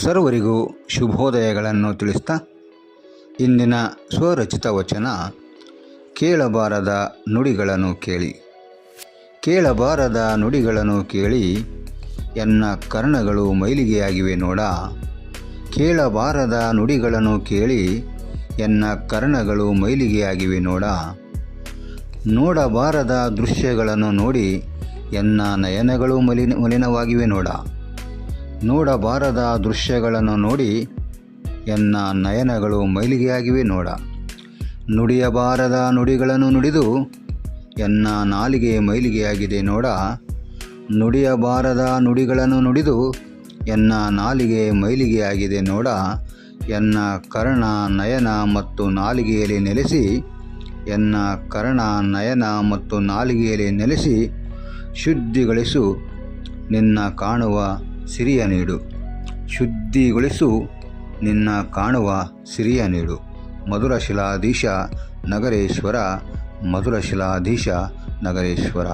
ಸರ್ವರಿಗೂ ಶುಭೋದಯಗಳನ್ನು ತಿಳಿಸ್ತಾ ಇಂದಿನ ಸ್ವರಚಿತ ವಚನ ಕೇಳಬಾರದ ನುಡಿಗಳನ್ನು ಕೇಳಿ. ಕೇಳಬಾರದ ನುಡಿಗಳನ್ನು ಕೇಳಿ ಎನ್ನ ಕರ್ಣಗಳು ಮೈಲಿಗೆಯಾಗಿವೆ ನೋಡ. ಕೇಳಬಾರದ ನುಡಿಗಳನ್ನು ಕೇಳಿ ಎನ್ನ ಕರ್ಣಗಳು ಮೈಲಿಗೆಯಾಗಿವೆ ನೋಡ. ನೋಡಬಾರದ ದೃಶ್ಯಗಳನ್ನು ನೋಡಿ ಎನ್ನ ನಯನಗಳು ಮಲಿನ ಮಲಿನವಾಗಿವೆ ನೋಡ. ನೋಡಬಾರದ ದೃಶ್ಯಗಳನ್ನು ನೋಡಿ ಎನ್ನ ನಯನಗಳು ಮೈಲಿಗೆಯಾಗಿವೆ ನೋಡ. ನುಡಿಯಬಾರದ ನುಡಿಗಳನ್ನು ನುಡಿದು ಎನ್ನ ನಾಲಿಗೆ ಮೈಲಿಗೆಯಾಗಿದೆ ನೋಡ. ನುಡಿಯಬಾರದ ನುಡಿಗಳನ್ನು ನುಡಿದು ಎನ್ನ ನಾಲಿಗೆ ಮೈಲಿಗೆಯಾಗಿದೆ ನೋಡ. ಎನ್ನ ಕರ್ಣ ನಯನ ಮತ್ತು ನಾಲಿಗೆಯಲ್ಲಿ ನೆಲೆಸಿ ಎನ್ನ ಕರ್ಣ ನಯನ ಮತ್ತು ನಾಲಿಗೆಯಲ್ಲಿ ನೆಲೆಸಿ ಶುದ್ಧಿಗಳಿಸು. ನಿನ್ನ ಕಾಣುವ ಸಿರಿಯ ನೀಡು. ಶುದ್ಧಿಗೊಳಿಸು ನಿನ್ನ ಕಾಣುವ ಸಿರಿಯ ನೀಡು. ಮಧುರಶಿಲಾಧೀಶ ನಗರೇಶ್ವರ ಮಧುರಶಿಲಾಧೀಶ ನಗರೇಶ್ವರ.